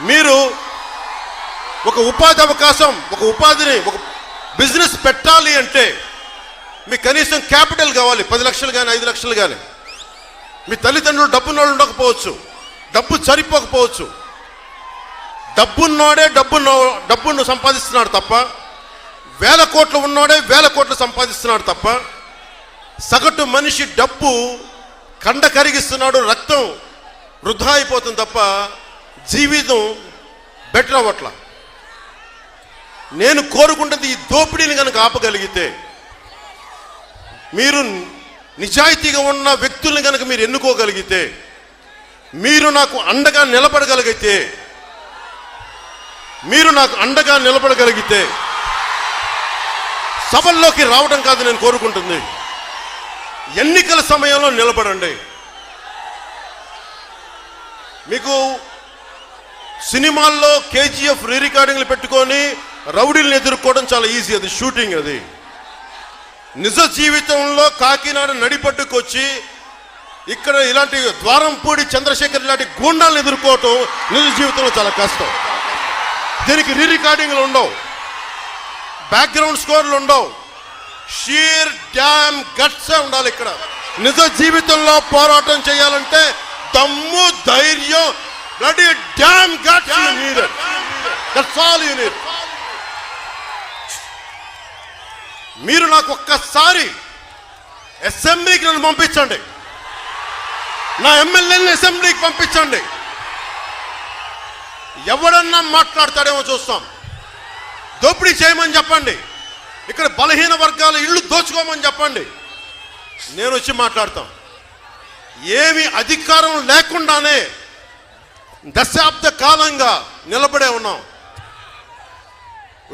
మీరు ఒక ఉపాధి అవకాశం ఒక ఉపాధిని ఒక బిజినెస్ పెట్టాలి అంటే మీకు కనీసం క్యాపిటల్ కావాలి పది లక్షలు కానీ ఐదు లక్షలు కానీ మీ తల్లిదండ్రులు డబ్బున్నోళ్ళు ఉండకపోవచ్చు డబ్బు సరిపోకపోవచ్చు. డబ్బున్నోడే డబ్బున్న డబ్బును సంపాదిస్తున్నాడు తప్ప వేల కోట్లు ఉన్నోడే వేల కోట్లు సంపాదిస్తున్నాడు తప్ప సగటు మనిషి డబ్బు కండ కరిగిస్తున్నాడు రక్తం వృధా అయిపోతుంది తప్ప జీవితం బెటర్ అవ్వట్ల. నేను కోరుకుంటుంది ఈ దోపిడీని కనుక ఆపగలిగితే మీరు నిజాయితీగా ఉన్న వ్యక్తుల్ని కనుక మీరు ఎన్నుకోగలిగితే మీరు నాకు అండగా నిలబడగలిగితే మీరు నాకు అండగా నిలబడగలిగితే సభల్లోకి రావడం కాదు నేను కోరుకుంటుంది. ఎన్నికల సమయంలో నిలబడండి. మీకు సినిమాల్లో కేజీఎఫ్ రీ రికార్డింగ్లు పెట్టుకొని రౌడీలను ఎదుర్కోవడం చాలా ఈజీ అది షూటింగ్ అది. నిజ జీవితంలో కాకినాడ నడిపట్టుకొచ్చి ఇక్కడ ఇలాంటి ద్వారంపూడి చంద్రశేఖర్ ఇలాంటి గూండాలను ఎదుర్కోవటం నిజ జీవితంలో చాలా కష్టం. దీనికి రీ రికార్డింగ్లు ఉండవు. బ్యాక్గ్రౌండ్ స్కోర్లు ఉండవు. షీర్ డ్యామ్ గట్సే ఉండాలి ఇక్కడ. నిజ జీవితంలో పోరాటం చేయాలంటే దమ్ము ధైర్యం ready damn guts needed that's all you need మీరు నాకు ఒక్కసారి అసెంబ్లీకి నన్ను పంపించండి. నా ఎమ్మెల్యేని అసెంబ్లీకి పంపించండి. ఎవడన్నా మాట్లాడతాడేమో చూస్తాం. దోపిడీ చేయమని చెప్పండి. ఇక్కడ బలహీన వర్గాల ఇల్లు దోచుకోమని చెప్పండి. నేను వచ్చి మాట్లాడతాం. ఏమి అధికారం లేకుండానే దశాబ్ద కాలంగా నిలబడే ఉన్నాం.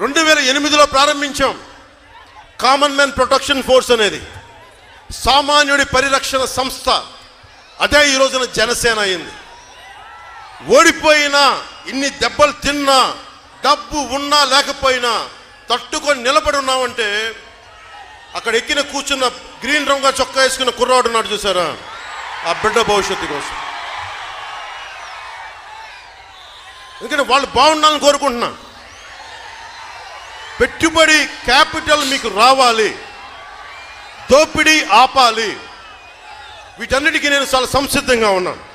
రెండు వేల ఎనిమిదిలో ప్రారంభించాం. కామన్ మ్యాన్ ప్రొటెక్షన్ ఫోర్స్ అనేది సామాన్యుడి పరిరక్షణ సంస్థ. అదే ఈ రోజున జనసేన అయింది. ఓడిపోయినా ఇన్ని దెబ్బలు తిన్నా డబ్బు ఉన్నా లేకపోయినా తట్టుకొని నిలబడి ఉన్నామంటే అక్కడ ఎక్కిన కూర్చున్న గ్రీన్ రంగు చొక్కా వేసుకున్న కుర్రాడు నాడు చూసారా? ఆ బిడ్డ భవిష్యత్తు కోసం. ఎందుకంటే వాళ్ళు బాగుండాలని కోరుకుంటున్నా పెట్టుబడి క్యాపిటల్ మీకు రావాలి. దోపిడీ ఆపాలి. వీటన్నిటికీ నేను చాలా సంసిద్ధంగా ఉన్నాను.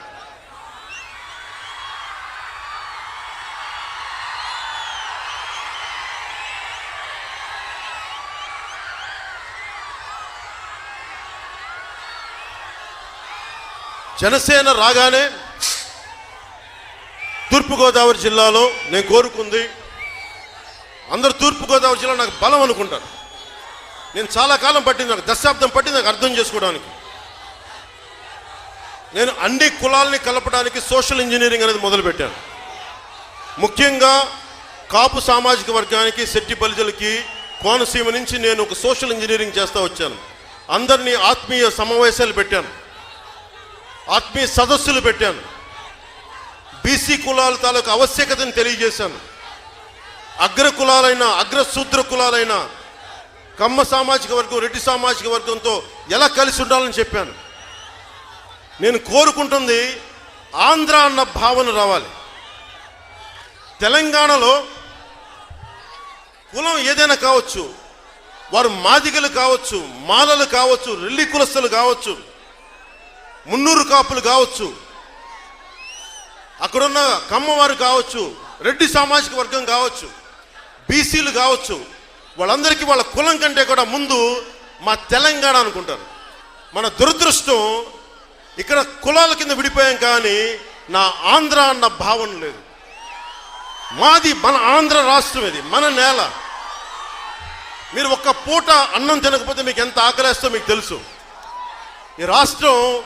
జనసేన రాగానే తూర్పుగోదావరి జిల్లాలో నేను కోరుకుంది అందరు తూర్పుగోదావరి జిల్లా నాకు బలం అనుకుంటారు. నేను చాలా కాలం పట్టింది నాకు దశాబ్దం పట్టింది నాకు అర్థం చేసుకోవడానికి. నేను అన్ని కులాల్ని కలపడానికి సోషల్ ఇంజనీరింగ్ అనేది మొదలుపెట్టాను. ముఖ్యంగా కాపు సామాజిక వర్గానికి శెట్టి బలిజలకి కోనసీమ నుంచి నేను ఒక సోషల్ ఇంజనీరింగ్ చేస్తూ వచ్చాను. అందరినీ ఆత్మీయ సమావేశాలు పెట్టాను. ఆత్మీయ సదస్సులు పెట్టాను. బీసీ కులాల తాలూకు ఆవశ్యకతను తెలియజేశాను. అగ్ర కులాలైన అగ్రశూద్ర కులాలైనా కులాలైన కమ్మ సామాజిక వర్గం రెడ్డి సామాజిక వర్గంతో ఎలా కలిసి ఉండాలని చెప్పాను. నేను కోరుకుంటుంది ఆంధ్ర అన్న భావన రావాలి. తెలంగాణలో కులం ఏదైనా కావచ్చు వారు మాదిగలు కావచ్చు మాలలు కావచ్చు రెల్లి కులస్తులు కావచ్చు మున్నూరు కాపులు కావచ్చు అక్కడున్న కమ్మవారు కావచ్చు రెడ్డి సామాజిక వర్గం కావచ్చు బీసీలు కావచ్చు వాళ్ళందరికీ వాళ్ళ కులం కంటే కూడా ముందు మా తెలంగాణ అనుకుంటారు. మన దురదృష్టం ఇక్కడ కులాల కింద విడిపోయాం కానీ నా ఆంధ్ర అన్న భావన లేదు. మాది మన ఆంధ్ర రాష్ట్రం ఇది మన నేల. మీరు ఒక్క పూట అన్నం తినకపోతే మీకు ఎంత ఆకలేస్తో మీకు తెలుసు. ఈ రాష్ట్రం